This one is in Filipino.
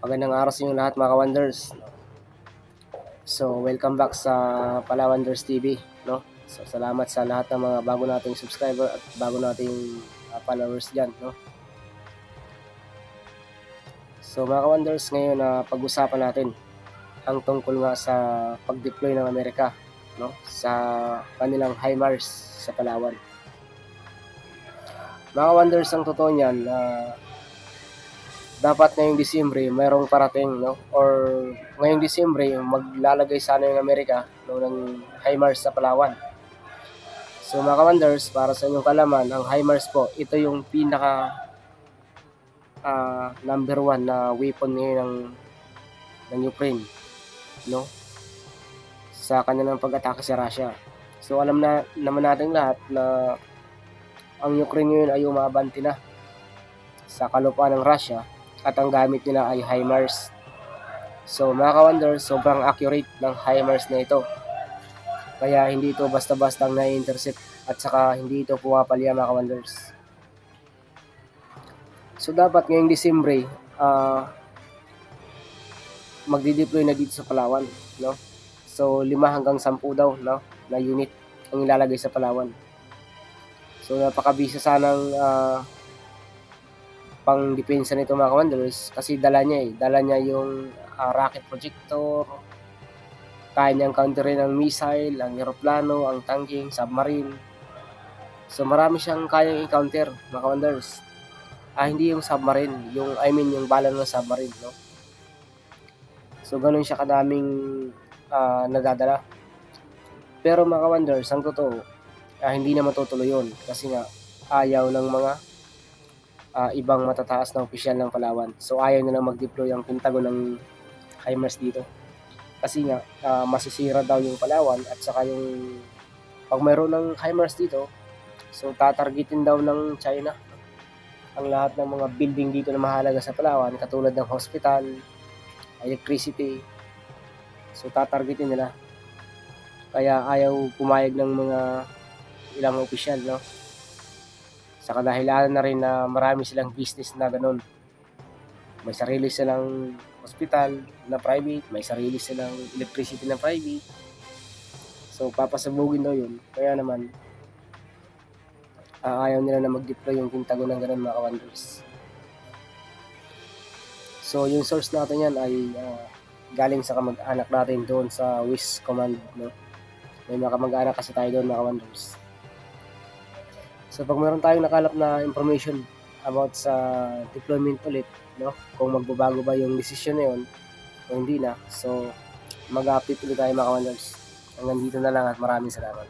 Magandang araw sa inyo lahat mga ka-Wonders. So, welcome back sa Pala Wonders TV, no? So, salamat sa lahat ng mga bago nating subscriber at bago nating uh, followers diyan, no? So, mga ka-Wonders, ngayon na pag-usapan natin ang tungkol nga sa pag-deploy ng Amerika, no? Sa kanilang HIMARS sa Palawan. Mga ka-Wonders, ang totoo niyan, na dapat ngayong Disyembre mayroong parating no or ngayong Disyembre maglalagay sana yung Amerika no, ng HIMARS sa Palawan. So mga ka-wonders, para sa inyong kalaman, ang HIMARS po, ito yung pinaka ah, number one na weapon ngayon ng, ng Ukraine no sa kanilang pag-atake sa Russia. So alam na naman natin lahat na ang Ukraine ngayon ay umabanti na sa kalupaan ng Russia at ang gamit nila ay HIMARS. So mga ka-wonder, sobrang accurate ng HIMARS na ito. Kaya hindi ito basta-basta ang na-intercept at saka hindi ito pumapalya mga ka-wonders. So dapat ngayong Disyembre, ah magdi-deploy na dito sa Palawan, no? So 5 hanggang 10 daw, no, na unit ang ilalagay sa Palawan. So napakabisa sanang ah, pang depensa nito mga ka-wonders kasi dala niya eh. Dala niya yung ah, rocket projector, kaya niyang counterin ang missile, ang eroplano, ang tanking, submarine. So marami siyang kayang i-counter mga ka-wonders. Ah, hindi yung submarine, yung I mean yung bala ng submarine, no? So ganun siya kadaming ah, nadadala. Pero mga ka-wonders, ang totoo, ah, hindi na matutuloy yun kasi nga ayaw ng mga ah, ibang matataas na opisyal ng Palawan. So ayaw nilang mag-deploy ang Pentagon ng HIMARS dito. Kasi nga ah, masisira daw yung Palawan at saka yung pag mayroon ng HIMARS dito, so tatargetin daw ng China ang lahat ng mga building dito na mahalaga sa Palawan katulad ng hospital, electricity. So tatargetin nila. Kaya ayaw pumayag ng mga ilang opisyal, no? Sa kadahilanan na rin na marami silang business na ganun. May sarili silang hospital na private, may sarili silang electricity na private. So, papasabugin daw yun. Kaya naman, ah, ayaw nila na mag-deploy yung Pentagon ng ganun mga ka-wonders. So, yung source natin yan ay ah, galing sa kamag-anak natin doon sa WIS Command. No? May mga kamag-anak kasi tayo doon mga ka-wonders. So pag meron tayong nakalap na information about sa deployment ulit, no? Kung magbabago ba yung decision na yun o hindi na. So mag-update ulit tayo mga ka-wonders. Hanggang dito na lang at maraming salamat.